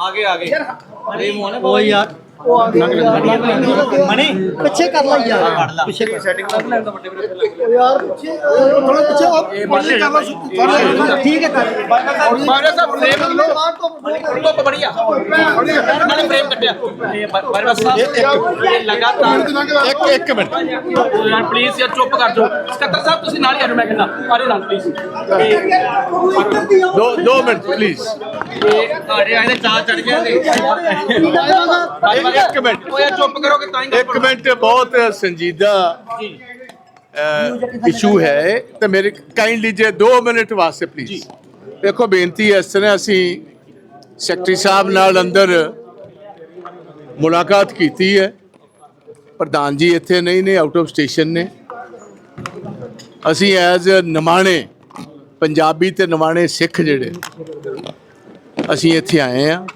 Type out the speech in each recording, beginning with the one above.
ਆਗੇ ਆਗੇ ਉਹ ਯਾਰ। ਮਣੀ ਪਿੱਛੇ ਕਰ ਲੈ ਯਾਰ ਪਿੱਛੇ ਕਰ ਯਾਰ ਪਿੱਛੇ ਥੋੜਾ ਪਿੱਛੇ ਉਹ ਪਿੱਛੇ ਕਰ ਲੈ ਠੀਕ ਹੈ ਕਰ ਬਾਰੇ ਸਾਹਿਬ ਫਰੇਮ ਤੋਂ ਬੜੀਆ ਨਾਲੇ ਫਰੇਮ ਕੱਟਿਆ ਬਾਰੇ ਸਾਹਿਬ ਇਹ ਲਗਾਤਾਰ ਇੱਕ ਇੱਕ ਮਿੰਟ ਯਾਰ ਪਲੀਜ਼ ਯਾਰ ਚੁੱਪ ਕਰ ਜਾਓ ਸਕੱਤਰ ਸਾਹਿਬ ਤੁਸੀਂ ਨਾਲ ਹੀ ਆਜੋ ਮੈਂ ਕਹਿੰਦਾ ਆਜੋ ਨਾਲ ਪਲੀਜ਼ ਦੋ ਦੋ ਮਿੰਟ ਪਲੀਜ਼ ਇਹ ਤੁਹਾਡੇ ਆਏ ਚਾਹ ਚੜ ਗਿਆ ਤੇ ਇੱਕ ਮਿੰਟ। ਯਾਰ ਚੁੱਪ ਕਰੋਗੇ ਤਾਂ ਹੀ ਇੱਕ ਮਿੰਟ ਬਹੁਤ ਸੰਜੀਦਾ ਇਸ਼ੂ ਹੈ ਤੇ ਮੇਰੇ ਕਾਈਂਡਲੀ ਜੇ 2 ਮਿੰਟ ਵਾਸਤੇ ਪਲੀਜ਼ ਦੇਖੋ ਬੇਨਤੀ ਹੈ ਇਸ ਤਰ੍ਹਾਂ ਅਸੀਂ ਸੈਕਟਰੀ ਸਾਹਿਬ ਨਾਲ ਅੰਦਰ ਮੁਲਾਕਾਤ ਕੀਤੀ ਹੈ। ਪ੍ਰਧਾਨ ਜੀ ਇੱਥੇ ਨਹੀਂ ਨੇ ਆਊਟ ਆਫ ਸਟੇਸ਼ਨ ਨੇ। ਅਸੀਂ ਐਜ਼ ਨਿਮਾਣੇ ਪੰਜਾਬੀ ਤੇ ਨਿਮਾਣੇ ਸਿੱਖ ਜਿਹੜੇ ਅਸੀਂ ਇੱਥੇ ਆਏ ਆ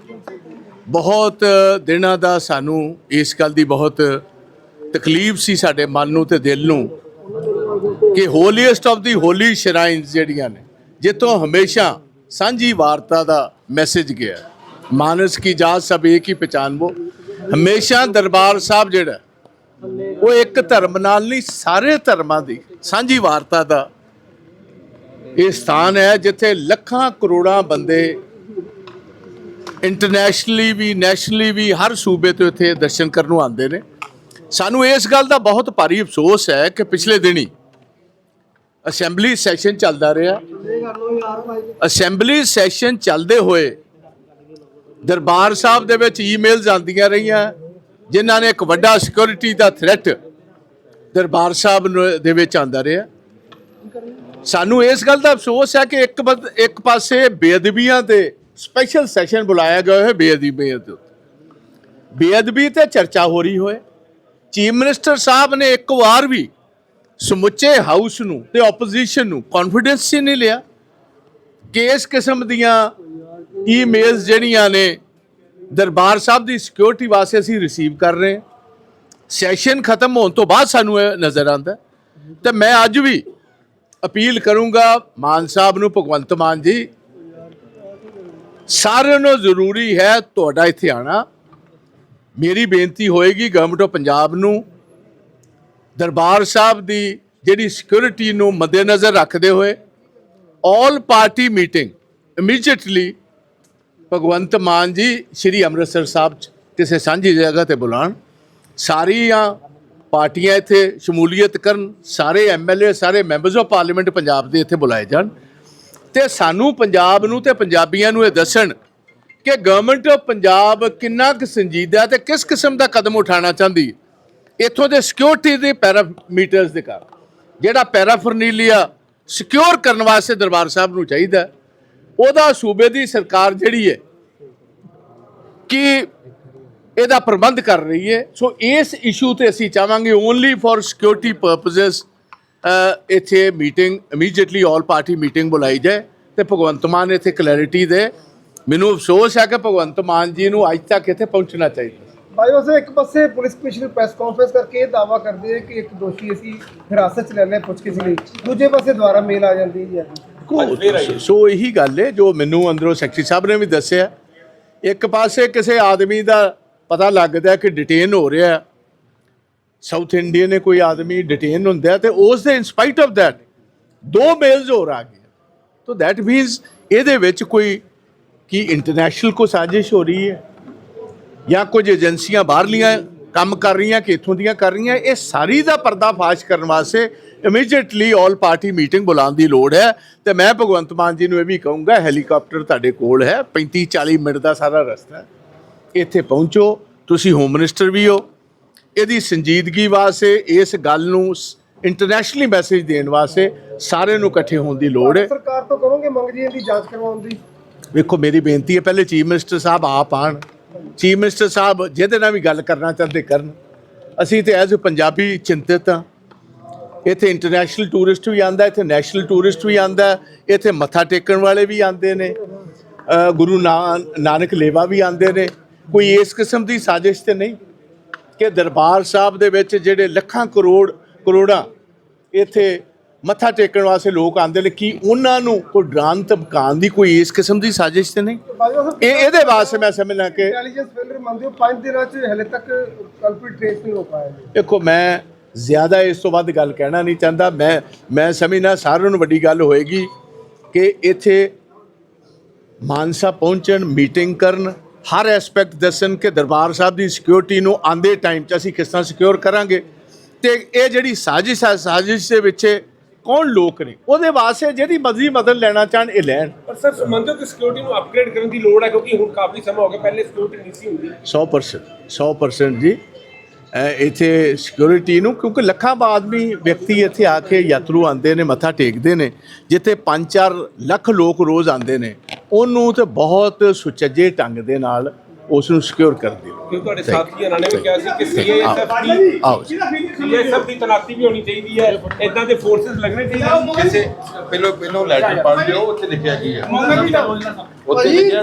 ਬਹੁਤ ਦਿਨਾਂ ਦਾ ਸਾਨੂੰ ਇਸ ਗੱਲ ਦੀ ਬਹੁਤ ਤਕਲੀਫ ਸੀ ਸਾਡੇ ਮਨ ਨੂੰ ਤੇ ਦਿਲ ਨੂੰ ਕਿ ਹੋਲੀਐਸਟ ਆਫ ਦੀ ਹੋਲੀ ਸ਼ਰਾਈਨਸ ਜਿਹੜੀਆਂ ਨੇ, ਜਿੱਥੋਂ ਹਮੇਸ਼ਾ ਸਾਂਝੀ ਵਾਰਤਾ ਦਾ ਮੈਸੇਜ ਗਿਆ ਮਾਨਸ ਕੀ ਜਾਤ ਸਭ ਇੱਕ ਹੀ ਪਛਾਨਵੋ ਹਮੇਸ਼ਾ ਦਰਬਾਰ ਸਾਹਿਬ ਜਿਹੜਾ ਉਹ ਇੱਕ ਧਰਮ ਨਾਲ ਨਹੀਂ, ਸਾਰੇ ਧਰਮਾਂ ਦੀ ਸਾਂਝੀ ਵਾਰਤਾ ਦਾ ਇਹ ਸਥਾਨ ਹੈ, ਜਿੱਥੇ ਲੱਖਾਂ ਕਰੋੜਾਂ ਬੰਦੇ ਇੰਟਰਨੈਸ਼ਨਲੀ ਵੀ ਨੈਸ਼ਨਲੀ ਵੀ ਹਰ ਸੂਬੇ ਤੋਂ ਇੱਥੇ ਦਰਸ਼ਨ ਕਰਨ ਨੂੰ ਆਉਂਦੇ ਨੇ। ਸਾਨੂੰ ਇਸ ਗੱਲ ਦਾ ਬਹੁਤ ਭਾਰੀ ਅਫਸੋਸ ਹੈ ਕਿ ਪਿਛਲੇ ਦਿਨੀ ਅਸੈਂਬਲੀ ਸੈਸ਼ਨ ਚੱਲਦਾ ਰਿਹਾ। ਅਸੈਂਬਲੀ ਸੈਸ਼ਨ ਚੱਲਦੇ ਹੋਏ ਦਰਬਾਰ ਸਾਹਿਬ ਦੇ ਵਿੱਚ ਈਮੇਲਸ ਆਉਂਦੀਆਂ ਰਹੀਆਂ, ਜਿਨ੍ਹਾਂ ਨੇ ਇੱਕ ਵੱਡਾ ਸਿਕਿਉਰਿਟੀ ਦਾ ਥ੍ਰੈਟ ਦਰਬਾਰ ਸਾਹਿਬ ਨੂੰ- ਦੇ ਵਿੱਚ ਆਂਦਾ ਰਿਹਾ। ਸਾਨੂੰ ਇਸ ਗੱਲ ਦਾ ਅਫਸੋਸ ਹੈ ਕਿ ਇੱਕ ਇੱਕ ਪਾਸੇ ਬੇਅਦਬੀਆਂ ਤੇ ਸਪੈਸ਼ਲ ਸੈਸ਼ਨ ਬੁਲਾਇਆ ਗਿਆ ਹੈ ਬੇਅਦਬੀਆਂ ਉੱਤੇ। ਬੇਅਦਬੀ ਤੇ ਚਰਚਾ ਹੋ ਰਹੀ ਹੋਏ। ਚੀਫ ਮਿਨਿਸਟਰ ਸਾਹਿਬ ਨੇ ਇੱਕ ਵਾਰ ਵੀ ਸਮੁੱਚੇ ਹਾਊਸ ਨੂੰ ਤੇ ਆਪੋਜੀਸ਼ਨ ਨੂੰ ਕੌਨਫੀਡੈਂਸ ਹੀ ਨਹੀਂ ਲਿਆ। ਕਿ ਇਸ ਕਿਸਮ ਦੀਆਂ ਈਮੇਲਸ ਜਿਹੜੀਆਂ ਨੇ ਦਰਬਾਰ ਸਾਹਿਬ ਦੀ ਸਿਕਿਉਰਿਟੀ ਵਾਸਤੇ ਅਸੀਂ ਰਿਸੀਵ ਕਰ ਰਹੇ ਹਾਂ। ਸੈਸ਼ਨ ਖਤਮ ਹੋਣ ਤੋਂ ਬਾਅਦ ਸਾਨੂੰ ਇਹ ਨਜ਼ਰ ਆਉਂਦਾ ਤੇ ਮੈਂ ਅੱਜ ਵੀ ਅਪੀਲ ਕਰੂੰਗਾ ਮਾਨ ਸਾਹਿਬ ਨੂੰ, ਭਗਵੰਤ ਮਾਨ ਜੀ ਸਾਰਿਆਂ ਨੂੰ ਜ਼ਰੂਰੀ ਹੈ ਤੁਹਾਡਾ ਇੱਥੇ ਆਣਾ। ਮੇਰੀ ਬੇਨਤੀ ਹੋਏਗੀ ਗਵਰਨਮੈਂਟ ਆਫ ਪੰਜਾਬ ਨੂੰ, ਦਰਬਾਰ ਸਾਹਿਬ ਦੀ ਜਿਹੜੀ ਸਿਕਿਉਰਿਟੀ ਨੂੰ ਮੱਦੇਨਜ਼ਰ ਰੱਖਦੇ ਹੋਏ all party meeting immediately Bhagwant Mann ji Shri Amritsar ਸਾਹਿਬ 'ਚ ਕਿਸੇ ਸਾਂਝੀ ਜਗ੍ਹਾ ਤੇ ਬੁਲਾਣ। ਸਾਰੀਆਂ ਪਾਰਟੀਆਂ ਇੱਥੇ ਸ਼ਮੂਲੀਅਤ ਕਰਨ, ਸਾਰੇ ਐਮਐਲਏ ਸਾਰੇ ਮੈਂਬਰਸ ਆਫ ਪਾਰਲੀਮੈਂਟ ਪੰਜਾਬ ਦੇ ਇੱਥੇ ਬੁਲਾਏ ਜਾਣ। ਤੇ ਸਾਨੂੰ ਪੰਜਾਬ ਨੂੰ ਤੇ ਪੰਜਾਬੀਆਂ ਨੂੰ ਇਹ ਦੱਸਣ ਕਿ ਗਵਰਨਮੈਂਟ ਆਫ ਪੰਜਾਬ ਕਿੰਨਾ ਕੁ ਸੰਜੀਦਾ ਤੇ ਕਿਸ ਕਿਸਮ ਦਾ ਕਦਮ ਉਠਾਉਣਾ ਚਾਹੁੰਦੀ ਇੱਥੋਂ ਦੇ ਸਿਕਿਉਰਿਟੀ ਦੇ ਪੈਰਾਮੀਟਰਸ ਦੇ ਕਾਰਨ ਜਿਹੜਾ ਪੈਰਾਫਰਨੀਲੀਆ ਸਿਕਿਉਰ ਕਰਨ ਵਾਸਤੇ ਦਰਬਾਰ ਸਾਹਿਬ ਨੂੰ ਚਾਹੀਦਾ ਉਹਦਾ ਸੂਬੇ ਦੀ ਸਰਕਾਰ ਜਿਹੜੀ ਹੈ ਕਿ ਇਹਦਾ ਪ੍ਰਬੰਧ ਕਰ ਰਹੀ ਹੈ। ਸੋ ਇਸ ਇਸ਼ੂ ਤੇ ਅਸੀਂ ਚਾਹਾਂਗੇ ਓਨਲੀ ਫॉर ਸਿਕਿਉਰਿਟੀ ਪਰਪਸਸ ਇੱਥੇ meeting immediately all party meeting ਬੁਲਾਈ ਜਾਏ ਤੇ ਭਗਵੰਤ ਮਾਨ ਇੱਥੇ ਕਲੈਰਿਟੀ ਦੇ। ਮੈਨੂੰ ਅਫਸੋਸ ਹੈ ਕਿ ਭਗਵੰਤ ਮਾਨ ਜੀ ਨੂੰ ਅੱਜ ਤੱਕ ਇੱਥੇ ਪਹੁੰਚਣਾ ਚਾਹੀਦਾ। ਭਾਈ ਉਸੇ ਇੱਕ ਪਾਸੇ ਪੁਲਿਸ ਕਮਿਸ਼ਨਰ ਪ੍ਰੈਸ ਕਾਨਫਰੰਸ ਕਰਕੇ ਇਹ ਦਾਵਾ ਕਰਦੇ ਹੈ ਕਿ ਇੱਕ ਦੋਸ਼ੀ ਅਸੀਂ ਹਿਰਾਸਤ 'ਚ ਲੈ ਲਿਆ ਪੁੱਛਗਿੱਛ ਲਈ। ਦੂਜੇ ਪਾਸੇ ਦੁਬਾਰਾ ਮੇਲ ਆ ਜਾਂਦੀ ਹੈ ਸੋ ਇਹੀ ਗੱਲ ਹੈ ਜੋ ਮੈਨੂੰ ਅੰਦਰੋਂ ਸੈਕਟਰੀ ਸਾਹਿਬ ਨੇ ਵੀ ਦੱਸਿਆ। ਇੱਕ ਪਾਸੇ ਕਿਸੇ ਆਦਮੀ ਦਾ ਪਤਾ ਲੱਗਦਾ ਕਿ ਡਿਟੇਨ ਹੋ ਰਿਹਾ ਸਾਊਥ ਇੰਡੀਆ ਨੇ ਕੋਈ ਆਦਮੀ ਡਿਟੇਨ ਹੁੰਦਾ ਹੈ ਤੇ ਉਸ ਦੇ ਇਨਸਪਾਈਟ ਆਫ ਥੈਟ ਦੋ ਮੇਲਸ ਹੋਰ ਆ ਗਏ। ਤੋ ਥੈਟ ਮੀਨਸ ਇਹਦੇ ਵਿੱਚ ਕੋਈ ਕੀ ਇੰਟਰਨੈਸ਼ਨਲ ਕੋ ਸਾਜ਼ਿਸ਼ ਹੋ ਰਹੀ ਹੈ ਜਾਂ ਕੁਝ ਏਜੰਸੀਆਂ ਬਾਹਰਲੀਆਂ ਕੰਮ ਕਰ ਰਹੀਆਂ ਕਿ ਇੱਥੋਂ ਦੀਆਂ ਕਰ ਰਹੀਆਂ, ਇਹ ਸਾਰੀ ਦਾ ਪਰਦਾਫਾਸ਼ ਕਰਨ ਵਾਸਤੇ ਇਮੀਡੀਏਟਲੀ ਆਲ ਪਾਰਟੀ ਮੀਟਿੰਗ ਬੁਲਾਉਣ ਦੀ ਲੋੜ ਹੈ। ਤੇ ਮੈਂ ਭਗਵੰਤ ਮਾਨ ਜੀ ਨੂੰ ਇਹ ਵੀ ਕਹੂੰਗਾ ਹੈਲੀਕਾਪਟਰ ਤੁਹਾਡੇ ਕੋਲ ਹੈ 35 40 ਮਿੰਟ ਦਾ ਸਾਰਾ ਰਸਤਾ ਇੱਥੇ ਪਹੁੰਚੋ, ਤੁਸੀਂ ਹੋਮ ਮਿਨਿਸਟਰ ਵੀ ਹੋ ਇਹਦੀ ਸੰਜੀਦਗੀ ਵਾਸਤੇ ਇਸ ਗੱਲ ਨੂੰ ਇੰਟਰਨੈਸ਼ਨਲੀ ਮੈਸੇਜ ਦੇਣ ਵਾਸਤੇ ਸਾਰਿਆਂ ਨੂੰ ਇਕੱਠੇ ਹੋਣ ਦੀ ਲੋੜ ਹੈ। ਸਰਕਾਰ ਤੋਂ ਕਰੋਗੇ ਮੰਗ ਜੀ ਇਹਦੀ ਜਾਂਚ ਕਰਵਾਉਣ ਦੀ? ਵੇਖੋ ਮੇਰੀ ਬੇਨਤੀ ਹੈ ਪਹਿਲੇ ਚੀਫ ਮਿਨਿਸਟਰ ਸਾਹਿਬ ਆਪ ਆਣ ਚੀਫ ਮਿਨਿਸਟਰ ਸਾਹਿਬ ਜਿਹਦੇ ਨਾਲ ਵੀ ਗੱਲ ਕਰਨਾ ਚਾਹੁੰਦੇ ਕਰਨ। ਅਸੀਂ ਤੇ ਐਜ਼ ਪੰਜਾਬੀ ਚਿੰਤਿਤ ਹਾਂ। ਇੱਥੇ ਇੰਟਰਨੈਸ਼ਨਲ ਟੂਰਿਸਟ ਵੀ ਆਂਦਾ ਇੱਥੇ ਨੈਸ਼ਨਲ ਟੂਰਿਸਟ ਵੀ ਆਂਦਾ ਇੱਥੇ ਮੱਥਾ ਟੇਕਣ ਵਾਲੇ ਵੀ ਆਂਦੇ ਨੇ। ਗੁਰੂ ਨਾਨਕ ਲੇਵਾ ਵੀ ਆਂਦੇ ਨੇ। ਕੋਈ ਇਸ ਕਿਸਮ ਦੀ ਸਾਜ਼ਿਸ਼ ਤੇ ਨਹੀਂ। ਕਿ ਦਰਬਾਰ ਸਾਹਿਬ ਦੇ ਵਿੱਚ ਜਿਹੜੇ ਲੱਖਾਂ ਕਰੋੜ ਕਰੋੜਾਂ ਇੱਥੇ ਮੱਥਾ ਟੇਕਣ ਵਾਸਤੇ ਲੋਕ ਆਉਂਦੇ ਨੇ ਕੀ ਉਹਨਾਂ ਨੂੰ ਕੋਈ ਡਰਾਨ ਧਮਕਾਉਣ ਦੀ ਕੋਈ ਇਸ ਕਿਸਮ ਦੀ ਸਾਜ਼ਿਸ਼ ਤੇ ਨਹੀਂ? ਇਹ ਇਹਦੇ ਵਾਸਤੇ ਮੈਂ ਸਮਝਣਾ ਕਿ ਇੰਟੈਲੀਜੈਂਸ ਫੇਲਰ ਮੰਨਦੇ ਹੋ 5 ਦਿਨਾਂ ਚ ਹਲੇ ਤੱਕ ਕਲਪਿਟ ਟ੍ਰੇਸ ਨਹੀਂ ਹੋ ਪਾਇਆ ਜੀ। ਦੇਖੋ ਮੈਂ ਜ਼ਿਆਦਾ ਇਸ ਤੋਂ ਵੱਧ ਗੱਲ ਕਹਿਣਾ ਨਹੀਂ ਚਾਹੁੰਦਾ। ਮੈਂ ਮੈਂ ਸਮਝਣਾ ਸਾਰਿਆਂ ਨੂੰ ਵੱਡੀ ਗੱਲ ਹੋਏਗੀ ਕਿ ਇੱਥੇ ਮਾਨਸਾ ਪਹੁੰਚਣ ਮੀਟਿੰਗ ਕਰਨ ਹਰ ਐਸਪੈਕਟ ਦੱਸਣ ਕਿ ਦਰਬਾਰ ਸਾਹਿਬ ਦੀ ਸਿਕਿਉਰਿਟੀ ਨੂੰ ਆਂਦੇ ਟਾਈਮ 'ਚ ਅਸੀਂ ਕਿਸ ਤਰ੍ਹਾਂ ਸਿਕਿਉਰ ਕਰਾਂਗੇ। ਤੇ ਇਹ ਜਿਹੜੀ ਸਾਜ਼ਿਸ਼ ਹੈ ਸਾਜ਼ਿਸ਼ ਦੇ ਵਿੱਚ ਕੌਣ ਲੋਕ ਨੇ? ਉਹਦੇ ਵਾਸਤੇ ਜਿਹੜੀ ਮਰਜ਼ੀ ਮਦਦ ਲੈਣਾ ਚਾਹਣ ਇਹ ਲੈਣ। ਪਰ ਸਰ ਹੋ ਕਿ ਸਿਕਿਉਰਿਟੀ ਨੂੰ ਅਪਗ੍ਰੇਡ ਕਰਨ ਦੀ ਲੋੜ ਹੈ ਕਿਉਂਕਿ ਹੁਣ ਕਾਫੀ ਸਮਾਂ ਹੋ ਗਿਆ ਪਹਿਲੇ ਸਿਕਿਉਰਿਟੀ ਨਹੀਂ ਸੀ ਹੁੰਦੀ। 100% 100% ਜੀ। ਇੱਥੇ ਸਿਕਿਉਰਿਟੀ ਨੂੰ ਕਿਉਂਕਿ ਲੱਖਾਂ ਆਦਮੀ ਵਿਅਕਤੀ ਇੱਥੇ ਆ ਕੇ ਯਾਤਰੂ ਆਉਂਦੇ ਨੇ ਮੱਥਾ ਟੇਕਦੇ ਨੇ ਜਿੱਥੇ 5-4 ਲੱਖ ਲੋਕ ਰੋਜ਼ ਆਉਂਦੇ ਨੇ। ਉਹਨੂੰ ਤੇ ਬਹੁਤ ਸੁਚੱਜੇ ਢੰਗ ਦੇ ਨਾਲ ਉਸ ਨੂੰ ਸਿਕਿਉਰ ਕਰਦੇ ਨੇ ਕਿਉਂਕਿ ਤੁਹਾਡੇ ਸਾਥੀਆਂ ਨੇ ਵੀ ਕਿਹਾ ਸੀ ਕਿ ਸੀਏਐਸਐਫ ਦੀ ਆਓ ਸੀਏਐਸਐਫ ਦੀ ਤਨਾਤੀ ਵੀ ਹੋਣੀ ਚਾਹੀਦੀ ਹੈ। ਇਦਾਂ ਦੇ ਫੋਰਸਸ ਲੱਗਣੇ ਚਾਹੀਦੇ ਨੇ। ਕਿਸੇ ਪਹਿਲੋਂ ਪਹਿਲੋਂ ਲੈਟਰ ਪੜ੍ਹ ਲਿਓ ਉੱਥੇ ਲਿਖਿਆ ਕੀ ਹੈ ਉੱਥੇ ਲਿਖਿਆ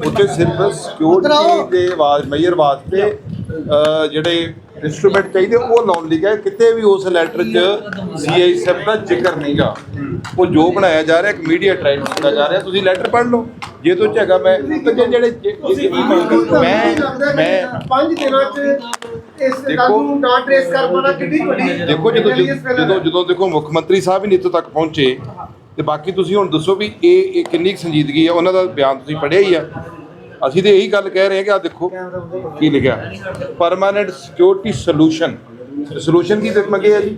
ਉੱਥੇ ਸਿਰਫ ਸਿਕਿਉਰਿਟੀ ਦੇ ਆਵਾਜ਼ ਮੇਜਰ ਵਾਸਤੇ ਅਹ, ਜਿਹੜੇ ਇਨਸਟਰੂਮੈਂਟ ਚਾਹੀਦੇ ਉਹ ਲਾਉਣ ਲਈ ਕਿਤੇ ਵੀ ਉਸ ਲੈਟਰ 'ਚ ਸੀਆਈਐਸਐਫ ਦਾ ਜ਼ਿਕਰ ਨਹੀਂਗਾ ਉਹ ਜੋ ਬਣਾਇਆ ਜਾ ਰਿਹਾ ਇੱਕ ਮੀਡੀਆ ਟ੍ਰਾਇਲ ਕੀਤਾ ਜਾ ਰਿਹਾ ਤੁਸੀਂ ਲੈਟਰ ਪੜ੍ਹ ਲਓ। ਜੇ ਤੋਂ ਹੈਗਾ ਮੈਂ ਤੇ ਜੇ- ਜਿਹੜੇ ਜੇ- ਮੈਂ ਮੈਂ 5 ਦਿਨਾਂ ਚ ਇਸ ਗੱਲ ਨੂੰ ਨਾ ਟ੍ਰੇਸ ਕਰ ਪਾਣਾ ਕਿੰਨੀ ਵੱਡੀ ਦੇਖੋ ਜਦੋਂ ਜਦੋਂ। ਜਦੋਂ ਦੇਖੋ ਮੁੱਖ ਮੰਤਰੀ ਸਾਹਿਬ ਹੀ ਨੀਤੋਂ ਤੱਕ ਪਹੁੰਚੇ ਤੇ ਬਾਕੀ ਤੁਸੀਂ ਹੁਣ ਦੱਸੋ ਵੀ ਇਹ ਇਹ ਕਿੰਨੀ ਕੁ ਸੰਜੀਦਗੀ ਹੈ ਉਹਨਾਂ ਦਾ ਬਿਆਨ ਤੁਸੀਂ ਪੜ੍ਹਿਆ ਹੀ ਆ। ਅਸੀਂ ਤੇ ਇਹੀ ਗੱਲ ਕਹਿ ਰਹੇ ਹਾਂ ਕਿ ਆ ਦੇਖੋ ਕੀ ਲਿਖਿਆ। ਪਰਮਾਨੈਂਟ ਸਿਕਿਉਰਿਟੀ ਸੋਲੂਸ਼ਨ ਸੋਲੂਸ਼ਨ ਕੀ ਦੇ ਮੰਗੇ ਹੈ ਜੀ?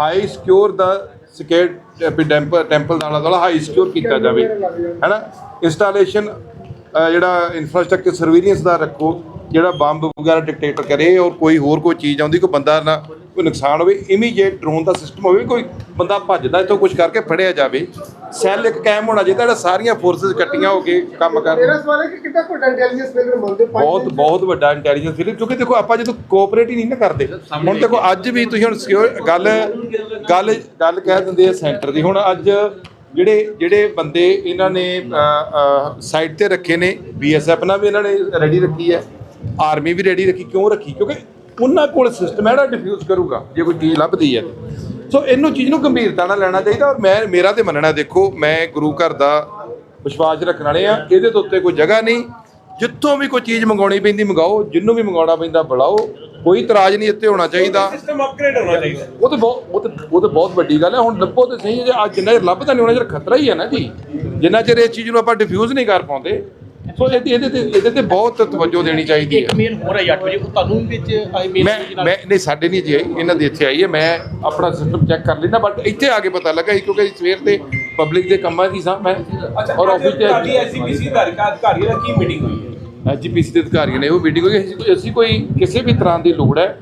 ਹਾਈ ਸਿਕਿਉਰ ਦਾ ਸਿਕਿਉਰ ਟੈਂਪਲ ਟੈਂਪਲ ਦਾ ਆਲਾ ਹਾਈ ਸਿਕਿਉਰ ਕੀਤਾ ਜਾਵੇ। ਹੈਨਾ? ਇੰਸਟਾਲੇਸ਼ਨ ਜਿਹੜਾ ਇਨਫਰਾਸਟ੍ਰਕਚਰ ਸਰਵੇਲੈਂਸ ਦਾ ਰੱਖੋ, ਜਿਹੜਾ ਬੰਬ ਵਗੈਰਾ ਡਿਕਟੇਟਰ ਕਰੇ ਔਰ ਕੋਈ ਹੋਰ ਕੋਈ ਚੀਜ਼ ਆਉਂਦੀ, ਕੋਈ ਬੰਦਾ ਨਾ ਕੋਈ ਨੁਕਸਾਨ ਹੋਵੇ ਇਮੀਡੀਏਟ ਡਰੋਨ ਦਾ ਸਿਸਟਮ ਹੋਵੇ ਕੋਈ ਬੰਦਾ ਭੱਜਦਾ ਇੱਥੋਂ ਕੁਝ ਕਰਕੇ ਫੜਿਆ ਜਾਵੇ ਸੈੱਲ ਇੱਕ ਕਾਇਮ ਹੋਣਾ ਚਾਹੀਦਾ ਜਿਹੜਾ ਸਾਰੀਆਂ ਫੋਰਸਸ ਇਕੱਠੀਆਂ ਹੋ ਕੇ ਕੰਮ ਕਰਨ। ਮੇਰਾ ਸਵਾਲ ਹੈ ਕਿ ਕਿੰਨਾ ਕੋਈ ਇੰਟੈਲੀਜੈਂਸ ਫੇਲਰ ਮੰਨਦੇ? ਬਹੁਤ? ਬਹੁਤ ਵੱਡਾ ਇੰਟੈਲੀਜੈਂਸ ਫੀਲ ਕਿਉਂਕਿ ਦੇਖੋ ਆਪਾਂ ਜਦੋਂ ਕੋਆਪਰੇਟ ਹੀ ਨਹੀਂ ਨਾ ਕਰਦੇ ਹੁਣ ਦੇਖੋ ਅੱਜ ਵੀ ਤੁਸੀਂ ਹੁਣ secure- ਗੱਲ ਗੱਲ ਗੱਲ ਕਹਿ ਦਿੰਦੇ ਆ ਸੈਂਟਰ ਦੀ। ਹੁਣ ਅੱਜ ਜਿਹੜੇ ਜਿਹੜੇ ਬੰਦੇ ਇਹਨਾਂ ਨੇ ਸਾਈਡ ਤੇ ਰੱਖੇ ਨੇ ਬੀਐਸਐਫ ਨਾਲ ਵੀ ਇਹਨਾਂ ਨੇ ਰੈਡੀ ਰੱਖੀ ਹੈ ਆਰਮੀ ਵੀ ਰੈਡੀ ਰੱਖੀ ਕਿਉਂ ਰੱਖੀ? ਕਿਉਂਕਿ ਉਹਨਾਂ ਕੋਲ ਸਿਸਟਮ ਹੈ ਜਿਹੜਾ ਡਿਫਿਊਜ਼ ਕਰੂਗਾ ਜੇ ਕੋਈ ਚੀਜ਼ ਲੱਭਦੀ ਹੈ। ਸੋ ਇਹਨੂੰ ਚੀਜ਼ ਨੂੰ ਗੰਭੀਰਤਾ ਨਾਲ ਲੈਣਾ ਚਾਹੀਦਾ ਔਰ ਮੈਂ ਮੇਰਾ ਤੇ ਮੰਨਣਾ ਦੇਖੋ ਮੈਂ ਗੁਰੂ ਘਰ ਦਾ ਵਿਸ਼ਵਾਸ ਰੱਖਣ ਵਾਲੇ ਆ ਇਹਦੇ ਤੋਂ ਉੱਤੇ ਕੋਈ ਜਗ੍ਹਾ ਨਹੀਂ। ਜਿੱਥੋਂ ਵੀ ਕੋਈ ਚੀਜ਼ ਮੰਗਾਉਣੀ ਪੈਂਦੀ ਮੰਗਾਓ ਜਿੰਨੂੰ ਵੀ ਮੰਗਾਉਣਾ ਪੈਂਦਾ ਬੁਲਾਓ। ਕੋਈ ਇਤਰਾਜ਼ ਨਹੀਂ ਇੱਥੇ ਹੋਣਾ ਚਾਹੀਦਾ। ਸਿਸਟਮ ਅਪਗ੍ਰੇਡ ਹੋਣਾ ਚਾਹੀਦਾ। ਉਹ ਤੇ ਬਹੁਤ ਉਹ ਤੇ ਉਹ ਤੇ ਬਹੁਤ ਵੱਡੀ ਗੱਲ ਹੈ। ਹੁਣ ਲੱਭੋ ਤੇ ਸਹੀ ਜੇ ਅੱਜ ਜਿੰਨਾ ਚਿਰ ਲੱਭਦਾ ਨਹੀਂ ਉਹਨਾਂ ਚਿਰ ਖਤਰਾ ਹੀ ਹੈ ਨਾ ਜੀ। ਜਿੰਨਾ ਚਿਰ ਇਸ ਚੀਜ਼ ਨੂੰ ਆਪਾਂ ਡਿਫਿਊਜ਼ ਨਹੀਂ ਕਰ ਪਾਉਂਦੇ ਸੋ ਇਹਦੇ ਇਹਦੇ ਤੇ ਇਹਦੇ ਤੇ ਬਹੁਤ ਤਵੱਜੋ ਦੇਣੀ ਚਾਹੀਦੀ ਇੱਕ ਹੈ ਮੇਲ ਹੋ ਰਹੀ 8 ਵਜੇ ਉਹ ਤੁਹਾਨੂੰ ਵੀ ਵਿੱਚ ਆਈ ਮੇਲ ਮੈਂ ਮੈਂ ਨਹੀਂ ਸਾਡੇ ਨਹੀਂ ਜੀ ਆਈ ਇਹਨਾਂ ਦੇ ਇੱਥੇ ਆਈ ਹੈ। ਮੈਂ ਆਪਣਾ ਸਿਸਟਮ ਚੈੱਕ ਕਰ ਲੈਂਦਾ ਬਟ ਇੱਥੇ ਆ ਕੇ ਪਤਾ ਲੱਗਾ ਸੀ ਕਿਉਂਕਿ ਸਵੇਰ ਤੇ ਪਬਲਿਕ ਦੇ ਕੰਮਾਂ ਦੀ ਸਾਂ ਮੈਂ ਔਰ ਆਫਿਸ ਤੇ ਤੁਹਾਡੀ ਐਸਸੀਪੀਸੀ ਅਧਿਕਾਰੀਆਂ ਦਾ ਕੀ ਮੀਟਿੰਗ ਹੋਈ ਹੈ? ਐਜੀਪੀਸੀ ਦੇ ਅਧਿਕਾਰੀਆਂ ਨੇ ਉਹ ਮੀਟਿੰਗ ਹੋਈ ਅਸੀਂ- ਅਸੀਂ ਕੋਈ ਕਿਸੇ ਵੀ ਤਰ੍ਹਾਂ ਦੀ ਲੋੜ ਹੈ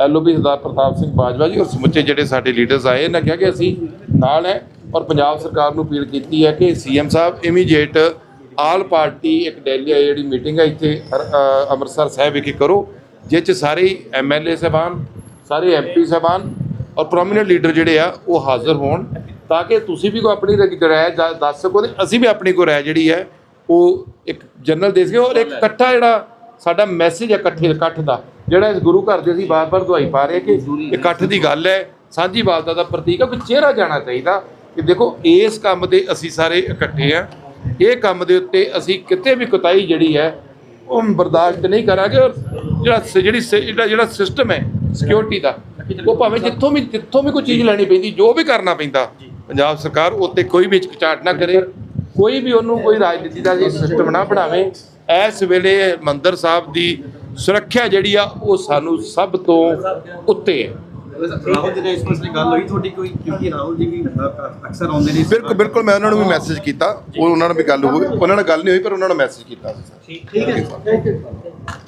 ਐਲਓਬੀ ਸਰਦਾਰ ਪ੍ਰਤਾਪ ਸਿੰਘ ਬਾਜਵਾ ਜੀ ਔਰ ਸਮੁੱਚੇ ਜਿਹੜੇ ਸਾਡੇ ਲੀਡਰਸ ਆਏ ਇਹਨਾਂ ਕਿਹਾ ਕਿ ਅਸੀਂ ਨਾਲ ਹੈ ਔਰ ਪੰਜਾਬ ਸਰਕਾਰ ਨੂੰ ਅਪੀਲ ਕੀਤੀ ਹੈ ਕਿ ਸੀਐਮ ਸਾਹਿਬ ਇਮੀਡੀਏਟ ਆਲ ਪਾਰਟੀ, ਇੱਕ ਡੈਲੀ ਆ ਜਿਹੜੀ ਮੀਟਿੰਗ ਹੈ ਇੱਥੇ ਅ- ਅੰਮ੍ਰਿਤਸਰ ਸਾਹਿਬ ਵਿਖੇ ਕਰੋ ਜਿਸ 'ਚ ਸਾਰੇ ਐਮਐਲਏ ਸਾਹਿਬਾਨ, ਸਾਰੇ ਐਮਪੀ ਸਾਹਿਬਾਨ ਔਰ ਪ੍ਰੋਮਿਨੈਂਟ ਲੀਡਰ ਜਿਹੜੇ ਆ, ਉਹ ਹਾਜ਼ਰ ਹੋਣ, ਤਾਂ ਕਿ ਤੁਸੀਂ ਵੀ ਕੋਈ ਆਪਣੀ ਰ- ਰਾਏ ਦੱਸ ਸਕੋ ਤੇ ਅਸੀਂ ਵੀ ਆਪਣੀ ਕੋਈ ਰਾਏ ਜਿਹੜੀ ਹੈ, ਉਹ ਇੱਕ ਜਨਰਲ ਦੇ ਸਕੇ ਔਰ ਇੱਕ ਇਕੱਠਾ ਜਿਹੜਾ ਸਾਡਾ ਮੈਸੇਜ ਹੈ ਇਕੱਠੇ, ਇਕੱਠ ਦਾ, ਜਿਹੜਾ ਇਸ ਗੁਰੂ ਘਰ ਦੇ ਅਸੀਂ ਬਾਰ-ਬਾਰ ਦਵਾਈ ਪਾ ਰਹੇ ਕਿ ਇਕੱਠ ਦੀ ਗੱਲ ਹੈ, ਸਾਂਝੀ ਵਾਲਤਾ ਦਾ ਪ੍ਰਤੀਕ ਹੈ ਕੋਈ ਚਿਹਰਾ ਜਾਣਾ ਚਾਹੀਦਾ, ਕਿ ਦੇਖੋ ਇਸ ਕੰਮ ਦੇ ਅਸੀਂ ਸਾਰੇ ਇਕੱਠੇ ਆ ਇਹ ਕੰਮ ਦੇ ਉੱਤੇ ਅਸੀਂ ਕਿਤੇ ਵੀ ਕੁਤਾਈ ਜਿਹੜੀ ਹੈ, ਉਹ ਬਰਦਾਸ਼ਤ ਨਹੀਂ ਕਰਾਂਗੇ ਔਰ ਜਿਹੜਾ ਸ- ਜਿਹੜੀ ਸ- ਜਿਹੜਾ ਜਿਹੜਾ ਸਿਸਟਮ ਹੈ ਸਿਕਿਉਰਿਟੀ ਦਾ, ਉਹ ਭਾਵੇਂ ਜਿੱਥੋਂ ਵੀ ਜਿੱਥੋਂ ਵੀ ਕੋਈ ਚੀਜ਼ ਲੈਣੀ ਪੈਂਦੀ, ਜੋ ਵੀ ਕਰਨਾ ਪੈਂਦਾ, ਪੰਜਾਬ ਸਰਕਾਰ ਉੱਤੇ ਕੋਈ ਵੀ ਹਿਚਕਚਾਹਟ ਨਾ ਕਰੇ, ਕੋਈ ਵੀ ਉਹਨੂੰ ਕੋਈ ਰਾਜਨੀਤੀ ਦਾ ਜੀ ਸਿਸਟਮ ਨਾ ਬਣਾਵੇ, ਇਸ ਵੇਲੇ ਮੰਦਰ ਸਾਹਿਬ ਦੀ ਸੁਰੱਖਿਆ ਜਿਹੜੀ ਆ, ਉਹ ਸਾਨੂੰ ਸਭ ਤੋਂ ਉੱਤੇ ਹੈ। ਰਾਹੁਲ ਜੀ ਨਾਲ ਇਸ ਮਸਲੇ ਗੱਲ ਹੋਈ ਤੁਹਾਡੀ ਕੋਈ? ਕਿਉਂਕਿ ਰਾਹੁਲ ਜੀ ਵੀ ਅ- ਅ- ਅਕਸਰ ਆਉਂਦੇ ਨੇ ਇਸ- ਬਿਲਕੁਲ ਬਿਲਕੁਲ ਮੈਂ ਉਹਨਾਂ ਨੂੰ ਵੀ ਮੈਸੇਜ ਕੀਤਾ। ਉਹ ਉਹਨਾਂ ਨਾਲ ਵੀ ਗੱਲ ਹੋਈ ਉਹਨਾਂ ਨਾਲ ਗੱਲ ਨਹੀਂ ਹੋਈ ਪਰ ਉਹਨਾਂ ਨੂੰ ਮੈਸੇਜ ਕੀਤਾ ਠੀਕ ਹੈ।